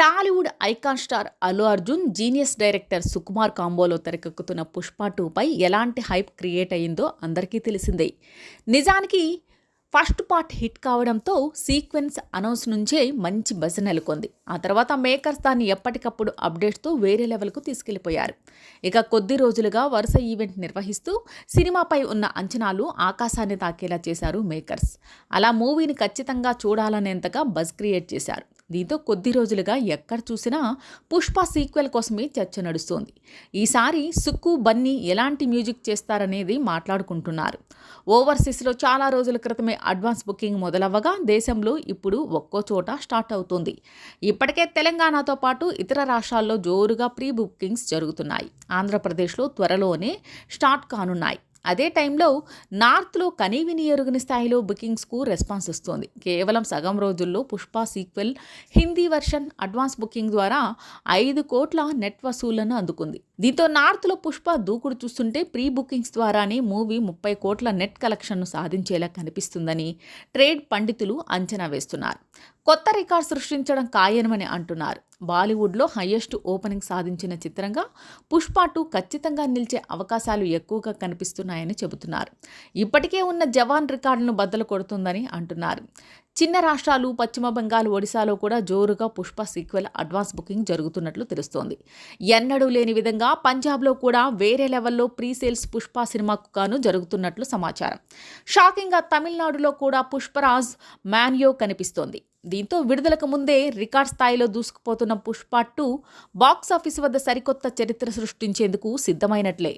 Tollywood icon star Allu Arjun genius director Sukumar కాంబోలో తెరకెక్కుతున్న పుష్ప టూపై ఎలాంటి hype create అయిందో అందరికీ తెలిసిందే. నిజానికి ఫస్ట్ పార్ట్ హిట్ కావడంతో సీక్వెన్స్ అనౌన్స్ నుంచే మంచి బజ్ నెలకొంది. ఆ తర్వాత మేకర్స్ దాన్ని ఎప్పటికప్పుడు అప్డేట్స్తో వేరే లెవెల్కు తీసుకెళ్ళిపోయారు. ఇక కొద్ది రోజులుగా వరుస ఈవెంట్ నిర్వహిస్తూ సినిమాపై ఉన్న అంచనాలు ఆకాశాన్ని తాకేలా చేశారు మేకర్స్. అలా మూవీని ఖచ్చితంగా చూడాలనేంతగా బజ్ క్రియేట్ చేశారు. దీంతో కొద్ది రోజులుగా ఎక్కడ చూసినా పుష్ప సీక్వెల్ కోసమే చర్చ నడుస్తోంది. ఈసారి సుక్కు బన్నీ ఎలాంటి మ్యూజిక్ చేస్తారనేది మాట్లాడుకుంటున్నారు. ఓవర్సీస్లో చాలా రోజుల క్రితమే అడ్వాన్స్ బుకింగ్ మొదలవ్వగా దేశంలో ఇప్పుడు ఒక్కో చోట స్టార్ట్ అవుతుంది. ఇప్పటికే తెలంగాణతో పాటు ఇతర రాష్ట్రాల్లో జోరుగా ప్రీ బుకింగ్స్ జరుగుతున్నాయి. ఆంధ్రప్రదేశ్లో త్వరలోనే స్టార్ట్ కానున్నాయి. అదే టైంలో నార్త్లో కనీవిని ఎరుగని స్థాయిలో బుకింగ్స్కు రెస్పాన్స్ వస్తోంది. కేవలం సగం రోజుల్లో Pushpa sequel Hindi version advance booking ద్వారా ఐదు కోట్ల నెట్ వసూళ్ళను అందుకుంది. దీంతో నార్త్లో పుష్ప దూకుడు చూస్తుంటే ప్రీ బుకింగ్స్ ద్వారానే మూవీ ముప్పై కోట్ల నెట్ కలెక్షన్ను సాధించేలా కనిపిస్తుందని ట్రేడ్ పండితులు అంచనా వేస్తున్నారు. కొత్త రికార్డ్ సృష్టించడం ఖాయనమని అంటున్నారు. బాలీవుడ్లో హయ్యెస్ట్ ఓపెనింగ్ సాధించిన చిత్రంగా పుష్ప టూ ఖచ్చితంగా నిలిచే అవకాశాలు ఎక్కువగా కనిపిస్తున్నాయని చెబుతున్నారు. ఇప్పటికే ఉన్న జవాన్ రికార్డును బద్దలు కొడుతుందని అంటున్నారు. చిన్న రాష్ట్రాలు పశ్చిమ బెంగాల్ ఒడిశాలో కూడా జోరుగా పుష్ప సీక్వెల్ అడ్వాన్స్ బుకింగ్ జరుగుతున్నట్లు తెలుస్తోంది. ఎన్నడూ లేని విధంగా పంజాబ్లో కూడా వేరే లెవెల్లో ప్రీ సేల్స్ పుష్ప సినిమాకు గాను జరుగుతున్నట్లు సమాచారం. షాకింగ్గా తమిళనాడులో కూడా పుష్పరాజ్ మ్యాన్యో కనిపిస్తోంది. దీంతో విడుదలకు ముందే రికార్డ్ స్థాయిలో దూసుకుపోతున్న పుష్ప టూ బాక్సాఫీస్ వద్ద సరికొత్త చరిత్ర సృష్టించేందుకు సిద్ధమైనట్లే.